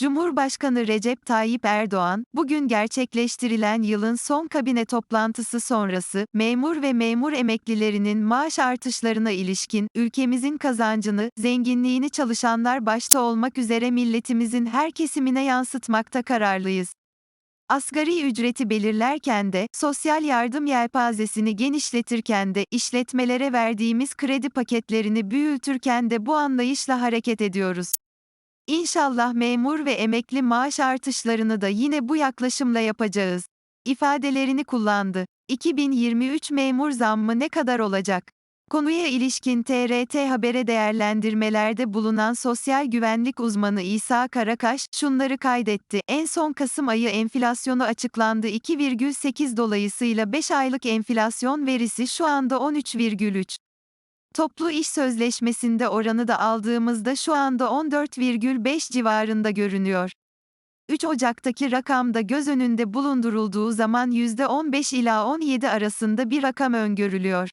Cumhurbaşkanı Recep Tayyip Erdoğan, bugün gerçekleştirilen yılın son kabine toplantısı sonrası, memur ve memur emeklilerinin maaş artışlarına ilişkin, ülkemizin kazancını, zenginliğini çalışanlar başta olmak üzere milletimizin her kesimine yansıtmakta kararlıyız. Asgari ücreti belirlerken de, sosyal yardım yelpazesini genişletirken de, işletmelere verdiğimiz kredi paketlerini büyütürken de bu anlayışla hareket ediyoruz. İnşallah memur ve emekli maaş artışlarını da yine bu yaklaşımla yapacağız. ifadelerini kullandı. 2023 memur zammı ne kadar olacak? Konuya ilişkin TRT Haber'e değerlendirmelerde bulunan sosyal güvenlik uzmanı İsa Karakaş, şunları kaydetti. En son Kasım ayı enflasyonu açıklandı 2,8 dolayısıyla 5 aylık enflasyon verisi şu anda 13,3. Toplu iş sözleşmesinde oranı da aldığımızda şu anda 14,5 civarında görünüyor. 3 Ocak'taki rakamda göz önünde bulundurulduğu zaman %15 ila 17 arasında bir rakam öngörülüyor.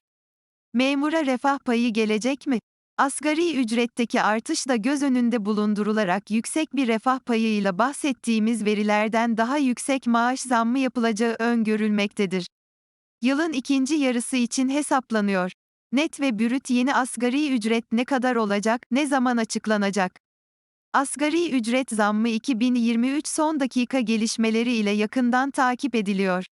Memura refah payı gelecek mi? Asgari ücretteki artış da göz önünde bulundurularak yüksek bir refah payıyla bahsettiğimiz verilerden daha yüksek maaş zammı yapılacağı öngörülmektedir. Yılın ikinci yarısı için hesaplanıyor. Net ve bürüt yeni asgari ücret ne kadar olacak, ne zaman açıklanacak? Asgari ücret zammı 2023 son dakika gelişmeleri ile yakından takip ediliyor.